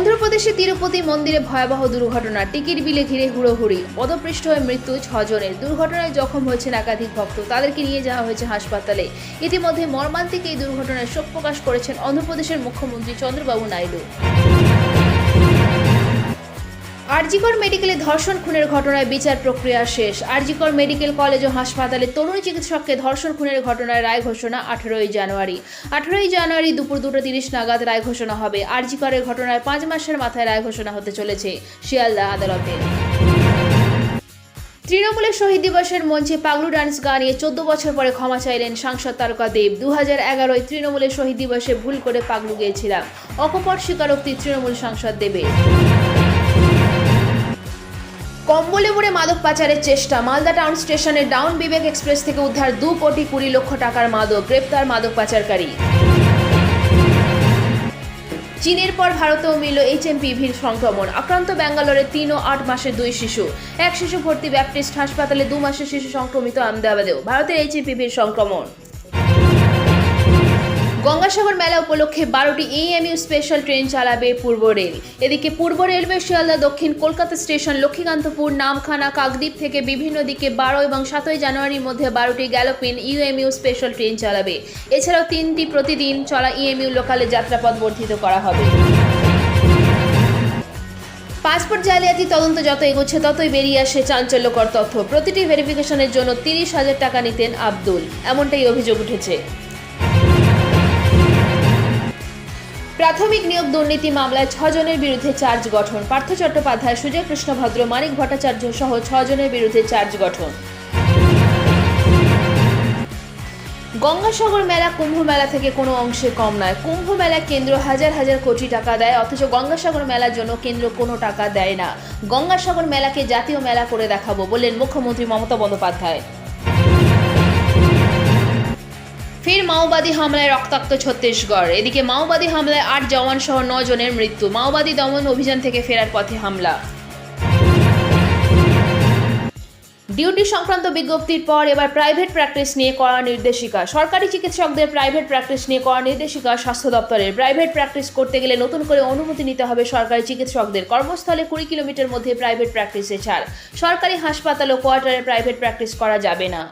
অন্ধ্রপ্রদেশে তিরুপতি মন্দিরে ভয়াবহ দুর্ঘটনা টিকিট বিলে ঘিরে হুড়োহুড়ি। পদপৃষ্ঠ হয়ে মৃত্যু ছজনের। দুর্ঘটনায় জখম হয়েছেন একাধিক ভক্ত। তাদেরকে নিয়ে যাওয়া হয়েছে হাসপাতালে। ইতিমধ্যে মর্মান্তিক এই দুর্ঘটনায় শোক প্রকাশ করেছেন অন্ধ্রপ্রদেশের মুখ্যমন্ত্রী চন্দ্রবাবু নাইডু। আরজিকর মেডিকেলে ধর্ষণ খুনের ঘটনায় বিচার প্রক্রিয়া শেষ। আরজিকর মেডিকেল কলেজ ও হাসপাতালে তরুণ চিকিৎসককে ধর্ষণ খুনের ঘটনায় রায় ঘোষণা আঠেরোই জানুয়ারি। আঠেরোই জানুয়ারি দুপুর দুটো তিরিশ নাগাদ রায় ঘোষণা হবে। আরজিকরের ঘটনায় পাঁচ মাসের মাথায় রায় ঘোষণা হতে চলেছে শিয়ালদা আদালতে। তৃণমূলের শহীদ দিবসের মঞ্চে পাগলু ডান্স গানিয়ে চোদ্দ বছর পরে ক্ষমা চাইলেন সাংসদ তারকা দেব। দু হাজার এগারোয় তৃণমূলের শহীদ দিবসে ভুল করে পাগলু গিয়েছিলাম। অকপট স্বীকারোক্তি তৃণমূল সাংসদ দেবের। কম্বলে মুড়ে মাদক পাচারের চেষ্টা। মালদা টাউন স্টেশনের ডাউন বিবেক এক্সপ্রেস থেকে উদ্ধার দু কোটি কুড়ি লক্ষ টাকার মাদক, গ্রেপ্তার মাদক পাচারকারী। চীনের পর ভারতেও মিলল এইচএমপিভির সংক্রমণ। আক্রান্ত ব্যাঙ্গালোরে তিন ও আট মাসের দুই শিশু। এক শিশু ভর্তি ব্যাপটিস্ট হাসপাতালে দু মাসের শিশু সংক্রমিত আহমেদাবাদেও। ভারতের এইচএমপিভির সংক্রমণ। গঙ্গাসাগর মেলা উপলক্ষে বারোটি ইএমইউ স্পেশাল ট্রেন চালাবে পূর্ব রেল। এদিকে পূর্ব রেলওয়ে শিয়ালদা, দক্ষিণ কলকাতা স্টেশন, লক্ষ্মীকান্তপুর, নামখানা, কাকদ্বীপ থেকে বিভিন্ন দিকে বারো এবং সাতই জানুয়ারির মধ্যে বারোটি গ্যালোপিন ইউএমইউ স্পেশাল ট্রেন চালাবে। এছাড়াও তিনটি প্রতিদিন চলা ইএমইউ লোকালে যাত্রাপথ বর্ধিত করা হবে। পাসপোর্ট জালিয়াতি তদন্ত যত এগোচ্ছে, ততই বেরিয়ে আসে চাঞ্চল্যকর তথ্য। প্রতিটি ভেরিফিকেশনের জন্য তিরিশ হাজার টাকা নিতেন আব্দুল। এমনটাই অভিযোগ উঠেছে। প্রাথমিক নিয়োগ দুর্নীতি মামলায় ছজনের বিরুদ্ধে চার্জ গঠন। পার্থ চট্টোপাধ্যায়, সুজয় কৃষ্ণ ভদ্র মানিক ভট্টাচার্য সহ ছজনের বিরুদ্ধে চার্জ গঠন। গঙ্গাসাগর মেলা, কুম্ভ মেলা থেকে কোনো অংশে কম নয়। কুম্ভ মেলা কেন্দ্র হাজার হাজার কোটি টাকা দেয়, অথচ গঙ্গাসাগর মেলার জন্য কেন্দ্র কোনো টাকা দেয় না। গঙ্গাসাগর মেলাকে জাতীয় মেলা করে দেখাবো বললেন মুখ্যমন্ত্রী মমতা বন্দ্যোপাধ্যায়। ফের মাওবাদী হামলায় রক্তাক্ত ছত্তিশগড়। এদিকে মাওবাদী হামলায় আট জওয়ান সহ জনের মৃত্যু। মাওবাদী দমন অভিযান থেকে ফেরার পথে হামলা। ডিউটি সংক্রান্ত বিজ্ঞপ্তির পর এবার প্রাইভেট প্র্যাকটিস নিয়ে করা নির্দেশিকা। সরকারি চিকিৎসকদের প্রাইভেট প্র্যাকটিস নিয়ে করা নির্দেশিকা স্বাস্থ্য দপ্তরের। প্রাইভেট প্র্যাকটিস করতে গেলে নতুন করে অনুমতি নিতে হবে সরকারি চিকিৎসকদের। কর্মস্থলে কুড়ি কিলোমিটার মধ্যে প্রাইভেট প্র্যাকটিসে ছাড়। সরকারি হাসপাতাল ও কোয়ার্টারে প্রাইভেট প্র্যাকটিস করা যাবে না।